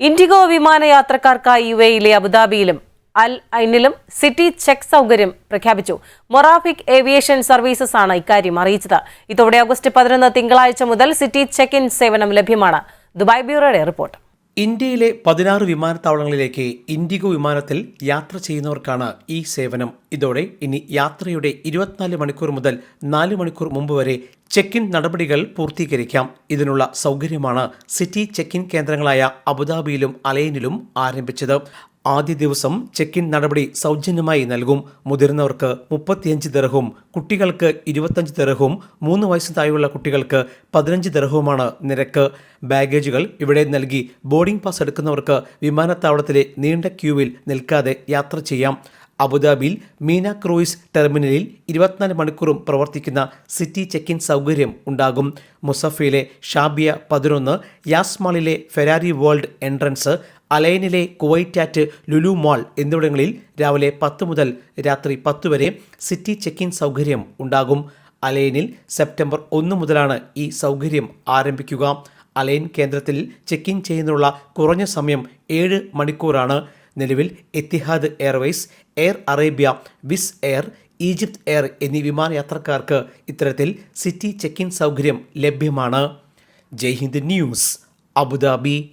IndiGo വിമാനയാത്രക്കാർക്കായി U എയിലെ അബുദാബിയിലും അൽ ഐനിലും city check സൗകര്യം പ്രഖ്യാപിച്ചു. മൊറാഫിക് ഏവിയേഷൻ സർവീസസ് ആണ് ഇക്കാര്യം അറിയിച്ചത്. ഇതോടെ ഓഗസ്റ്റ് പതിനൊന്ന് തിങ്കളാഴ്ച മുതൽ സിറ്റി ചെക്ക് ഇൻ സേവനം ലഭ്യമാണ്. ദുബായ് ബ്യൂറോയുടെ റിപ്പോർട്ട്. ഇന്ത്യയിലെ പതിനാറ് വിമാനത്താവളങ്ങളിലേക്ക് ഇൻഡിഗോ വിമാനത്തിൽ യാത്ര ചെയ്യുന്നവർക്കാണ് ഈ സേവനം. ഇതോടെ ഇനി യാത്രയുടെ ഇരുപത്തിനാല് മണിക്കൂർ മുതൽ നാല് മണിക്കൂർ മുമ്പ് വരെ ചെക്ക് ഇൻ നടപടികൾ പൂർത്തീകരിക്കാം. ഇതിനുള്ള സൗകര്യമാണ് സിറ്റി ചെക്ക് ഇൻ കേന്ദ്രങ്ങളായ അബുദാബിയിലും അലൈനിലും ആരംഭിച്ചത്. ആദ്യ ദിവസം ചെക്ക് ഇൻ നടപടി സൗജന്യമായി നൽകും. മുതിർന്നവർക്ക് മുപ്പത്തിയഞ്ച് ദർഹവും കുട്ടികൾക്ക് ഇരുപത്തഞ്ച് ദർഹവും മൂന്ന് വയസ്സ് താഴെയുള്ള കുട്ടികൾക്ക് പതിനഞ്ച് ദർഹവുമാണ് നിരക്ക്. ബാഗേജുകൾ ഇവിടെ നൽകി ബോർഡിംഗ് പാസ് എടുക്കുന്നവർക്ക് വിമാനത്താവളത്തിലെ നീണ്ട ക്യൂവിൽ നിൽക്കാതെ യാത്ര ചെയ്യാം. അബുദാബിയിൽ മീന ക്രൂയിസ് ടെർമിനലിൽ ഇരുപത്തിനാല് മണിക്കൂറും പ്രവർത്തിക്കുന്ന സിറ്റി ചെക്ക് ഇൻ സൗകര്യം ഉണ്ടാകും. മുസഫയിലെ ഷാബിയ പതിനൊന്ന് യാസ്മാളിലെ ഫെരാരി വേൾഡ് എൻട്രൻസ് അലൈനിലെ കുവൈറ്റാറ്റ് ലുലു മാൾ എന്നിവിടങ്ങളിൽ രാവിലെ പത്ത് മുതൽ രാത്രി പത്ത് വരെ സിറ്റി ചെക്ക് ഇൻ സൗകര്യം ഉണ്ടാകും. അലൈനിൽ സെപ്റ്റംബർ ഒന്ന് മുതലാണ് ഈ സൗകര്യം ആരംഭിക്കുക. അലൈൻ കേന്ദ്രത്തിൽ ചെക്ക് ഇൻ ചെയ്യുന്നതിനുള്ള കുറഞ്ഞ സമയം ഏഴ് മണിക്കൂറാണ്. നിലവിൽ Etihad Airways Air Arabia Wizz Air Egypt Air എന്നീ വിമാനയാത്രക്കാർക്ക് ഇത്തരത്തിൽ സിറ്റി ചെക്ക് ഇൻ സൗകര്യം ലഭ്യമാണ്. Jaihind news Abu Dhabi.